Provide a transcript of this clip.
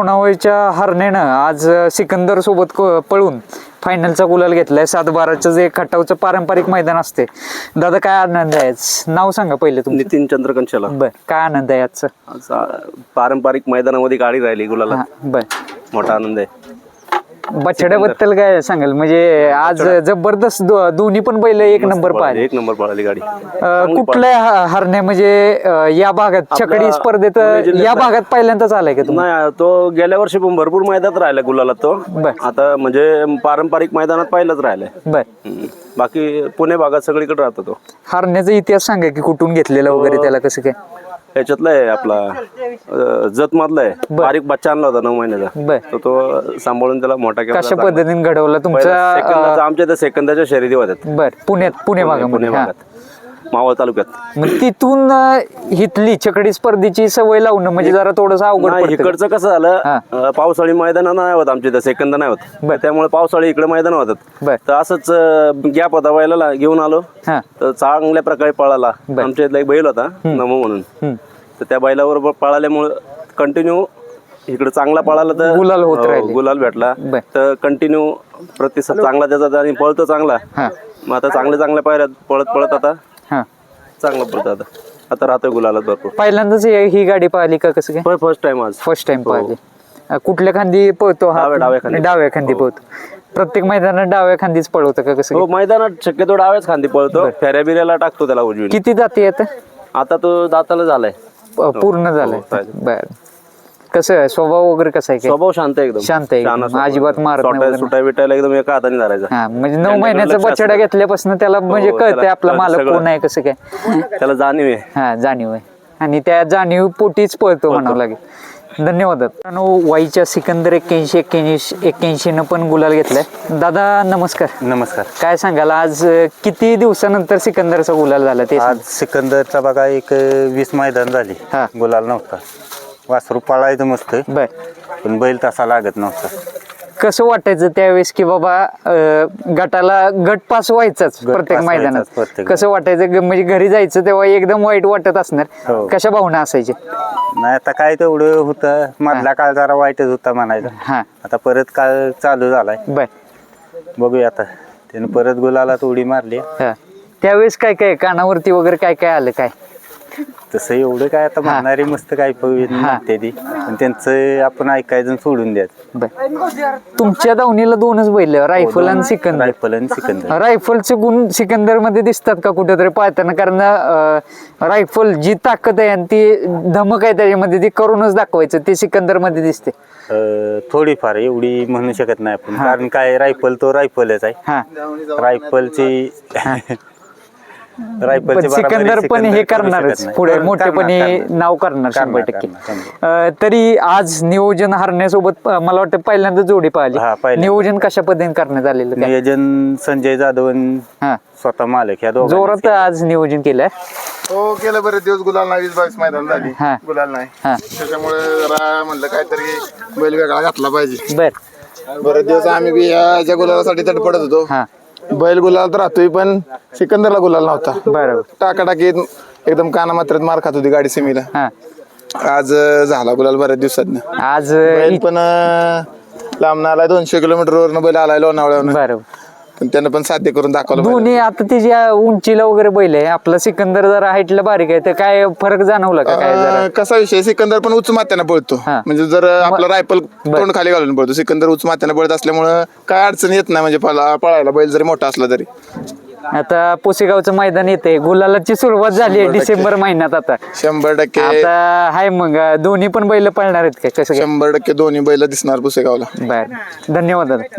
लोणावळच्या हरण्यानं आज सिकंदर सोबत क- पळून फायनलचा गुलाल घेतलाय. सात बाराचं जे खटावचं पारंपरिक मैदान असते दादा काय आनंद आहे आज? नाव सांगा पहिले तुमचं. नितीन चंद्रकांत शेला बर काय आनंद आहे आजचा? आज आ, पारंपरिक मैदानामध्ये गाडी राहिली गुलाला हा बर. मोठा आनंद आहे. बछड्याबद्दल काय सांगाल? म्हणजे आज जबरदस्त दो- दोन्ही पण बैल एक नंबर पाहिले. एक नंबर पळाली गाडी. अं, कुठल्या ह- हरण्या म्हणजे अं, या भागात छकडी स्पर्धेत पुणे या भागात पहिल्यांदाच आलाय का तुम्ही? नाही तो गेल्या वर्षी पण भरपूर मैदानात राहिला गुलाला तो. बर. आता म्हणजे पारंपरिक मैदानात पहिलाच राहिलाय. बर. हम्म. बाकी पुणे भागात सगळीकडे राहतो तो. हरण्याचा इतिहास सांगा की कुठून घेतलेला वगैरे त्याला कसं काय? याच्यातला आहे आपला जत मधला आहे. बारीक बच्चा आणला होता नऊ महिन्याचा. बर. तर तो सांभाळून त्याला मोठा केला कशा पद्धतीने घडवला? तुमचा सेकंदाचा आमच्या त्या सेकंदाच्या शर्यती होत्यात बर. पुण्यात पुणे पुणे भागामध्ये. हा. भागात मावळ तालुक्यात. मग तिथून अं, हितली छकडी स्पर्धेची सवय लावणं म्हणजे जरा थोडस अवघड नाही पडतं. इकडचं कसं हा. झालं अं, पावसाळी मैदान नाही होत आमच्या इथं सेकंद नाही होत. त्यामुळे पावसाळी इकडे मैदान होतात. बर. तर असंच गॅप होता बैलाला घेऊन आलो. हा. तर चांगल्या प्रकारे पळाला. बर. आमच्या इथला एक बैल होता नमो म्हणून. हम्म. तर त्या बैलावर पळाल्यामुळे कंटिन्यू इकडे चांगला पळाला तर गुलाल होत हो, राहिले. गुलाल भेटला. बर. तर कंटिन्यू प्रतिसाद चांगला त्याचा आणि पळतो चांगला. हा. मग आता चांगल्या चांगल्या पायऱ्यात पळत पळत आता. चांगला पळतो आता. आता राहतोय गुलालात भरपूर. पहिल्यांदाच हे- ही गाडी पाहिली का कसं काय? फर्स्ट टाइम आज. फर्स्ट टाइम पाहिली. अं, कुठल्या खांदी पळतो हा? डाव्या- डाव्या खांदी. डाव्या खांदी पळतो. प्रत्येक मैदानात डाव्या खांदीच पळवतं का कसं हो मैदानात शक्यतो डाव्याच खांदी पळतो. फेऱ्या बिऱ्याला टाकतो त्याला उजवी किती जाती येत आता तो दाताला झालाय. पूर्ण झालंय. चालेल. बर. कसं आहे? स्वभाव वगैरे कसा आहे काय? स्वभाव शांत आहे एकदम. शांत आहे एकदम. स्वभाव. अजिबात मारत नाही सोटा- वगैरे. सुटाय बिटायला एकदम एका हाताने धरायचा. हा म्हणजे नऊ त्यांच्याकडे महिन्याचा लक्ष बछडा असतं. घेतल्यापासून त्याला म्हणजे हो, कळतंय आपला कळतं मालक सगळं. कोण आहे कसं काय? त्याला जाणीव आहे. हा जाणीव आहे. आणि त्या जाणीव पोटीच पळतो म्हणावं लागेल. धन्यवाद. मित्रांनो वाईच्या सिकंदर एक्क्याऐंशी एक्क्याऐंशी एक्क्याऐंशी न पण गुलाल घेतलाय. दादा नमस्कार. नमस्कार. काय सांगाल? आज अं, किती दिवसानंतर सिकंदरचा गुलाल झाला ते आज सिकंदरचा बघा एक अं, वीस मैदान झाली. हा. गुलाल नव्हता. वासरू पळायचं मस्त. बर. पण बैल तसा लागत नव्हता. कसं वाटायचं त्यावेळेस की बाबा अं, गटाला गट पास व्हायचाच गट प्रत्येक पास मैदानात? प्रत्येक. कसं वाटायचं ग- म्हणजे घरी जायचं तेव्हा एकदम वाईट वाटत असणार. हो. कशा भावना असायच्या? नाही आता काय तेवढं होतं. मधला काळ जरा वाईटच होता म्हणायचा. हा. आता परत काळ चालू झालाय. बर. बघूया आता. त्यानं परत गुलाला उडी मारली. हा. त्यावेळेस काय काय कानावरती वगैरे काय काय आलं काय? तसं एवढं काय आता म्हणणारी मस्त काय पवित्र म्हणते ती. पण त्यांचं आपण ऐकायचं आणि सोडून द्यायचं. बर. तुमच्या दावणीला दोनच बैल आहे, रायफल आणि सिकंदर. रायफल आणि सिकंदर. रायफलचे गुण सिकंदरमध्ये दिसतात का कुठेतरी पाहताना कारण अं, रायफल जी ताकद आहे आणि ती धमक आहे त्याच्यामध्ये ती करूनच दाखवायचं ते सिकंदरमध्ये दिसते. अं, थोडीफार एवढी म्हणू शकत नाही आपण. कारण काय रायफल तो रायफलच आहे. हा. रायफलची पण रायफलची बराबरी सिकंदर पण हे करणारच. पुढे मोठेपणी. नाव करणार शंभर टक्के. अं, तरी आज नियोजन हरण्यासोबत अं, मला वाटतं पहिल्यांदा जोडी पाहिली. हा, पहिल्यांदा. नियोजन कशा पद्धतीने करण्यात आलेलं काय नियोजन संजय जाधव आणि हा. स्वतः मालक ह्या दोघांनी जोरात आज नियोजन केलंय. हो गेलं बरेच दिवस. गुलाल नाही वीस बावीस मैदान झाली. हा. गुलाल नाही. हा. त्याच्यामुळे जरा म्हणलं काहीतरी बैल वेगळा घातला पाहिजे. बर. बरेच दिवस आम्ही बी याच्या गुलालासाठी तडपडत होतो. हा. बैल गुलाल तर राहतोय पण सिकंदरला गुलाल नव्हता. बरोबर टाकाटाकीत एकदम काना मात्रात मार खात होती गाडी सेमीला. हा. आज अं, झाला गुलाल बऱ्याच दिवसात आज बैल पण अं, लांब आलाय दोनशे किलोमीटर वरनं बैल आलाय लोणावळ्यावरून. बरोबर पण त्यानं पण साध्य करून दाखवलं. दोन्ही आता त्याच्या उंचीला वगैरे बैल आहे आपला सिकंदर जरा हाईटला बारीक आहे तर काय फरक जाणवला का काय जरा? अं, कसा विषय? सिकंदर पण उच्च मात्यानं पळतो. हा. म्हणजे जर आपला रायफल तोंड खाली घालून पळतो. सिकंदर उच्च मात्यानं पळत असल्यामुळं काय अडचण येत नाही म्हणजे पळा- पळायला बैल जरी मोठा असला तरी. आता पुसेगावचं मैदान येते गुलालाची सुरुवात झाली आहे डिसेंबर महिन्यात आता. शंभर टक्के. आता हाय मग दोन्ही पण बैल पळणार आहेत का? कसं काय? शंभर टक्के दोन्ही बैल दिसणार पुसेगावला. बर. धन्यवाद दादा.